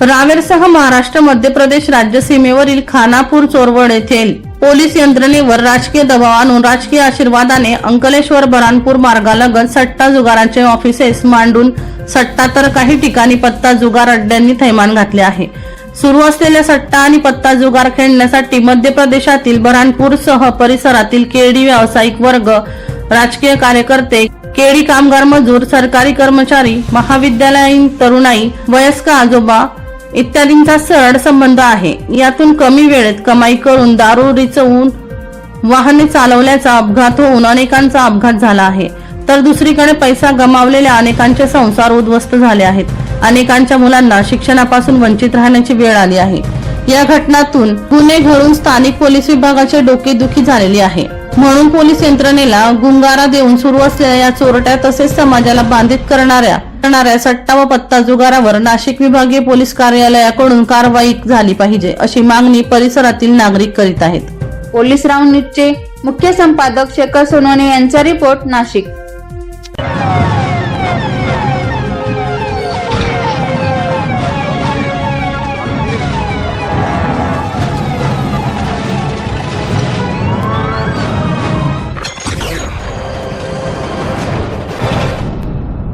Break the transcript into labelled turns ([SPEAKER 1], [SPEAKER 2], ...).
[SPEAKER 1] रावेरसह महाराष्ट्र मध्य प्रदेश राज्य सीमेवरील खानापूर चोरवड येथील पोलीस यंत्रणेवर राजकीय दबाव आणून राजकीय आशीर्वादाने अंकलेश्वर बरानपूर मार्गालगत सट्टा जुगाराचे ऑफिसेस मांडून सट्टा तर काही ठिकाणी पत्ता जुगार अड्ड्यांनी थैमान घातले आहे. सुरू असलेल्या सट्टा आणि पत्ता जुगार खेळण्यासाठी मध्य प्रदेशातील बऱ्हाणपूर सह परिसरातील केडी व्यावसायिक वर्ग राजकीय कार्यकर्ते केडी कामगार मजूर सरकारी कर्मचारी महाविद्यालयीन तरुणाई वयस्क आजोबा इत्यादींचा सरळ संबंध आहे. यातून कमी वेळेत कमाई करून दारू रिचवून वाहने चालवल्याचा अपघात होऊन अनेकांचा अपघात झाला आहे. तर दुसरीकडे पैसा गमावलेल्या अनेकांचे संसार उद्ध्वस्त झाले आहेत. अनेकांच्या मुलांना शिक्षणापासून वंचित राहण्याची वेळ आली आहे. या घटनातून गुन्हे घडून स्थानिक पोलीस विभागाचे डोकेदुखी झालेली आहे. म्हणून पोलीस यंत्रणेला गुंगारा देऊन सुरू असलेल्या या चोरट्या तसेच समाजाला बांधित करणाऱ्या करणाऱ्या सट्टा व पत्ता जुगारावर नाशिक विभागीय पोलीस कार्यालयाकडून कारवाई झाली पाहिजे अशी मागणी परिसरातील नागरिक करीत आहेत.
[SPEAKER 2] पोलीस राऊंड न्यूजचे मुख्य संपादक शेखर सोनवणे यांचा रिपोर्ट नाशिक.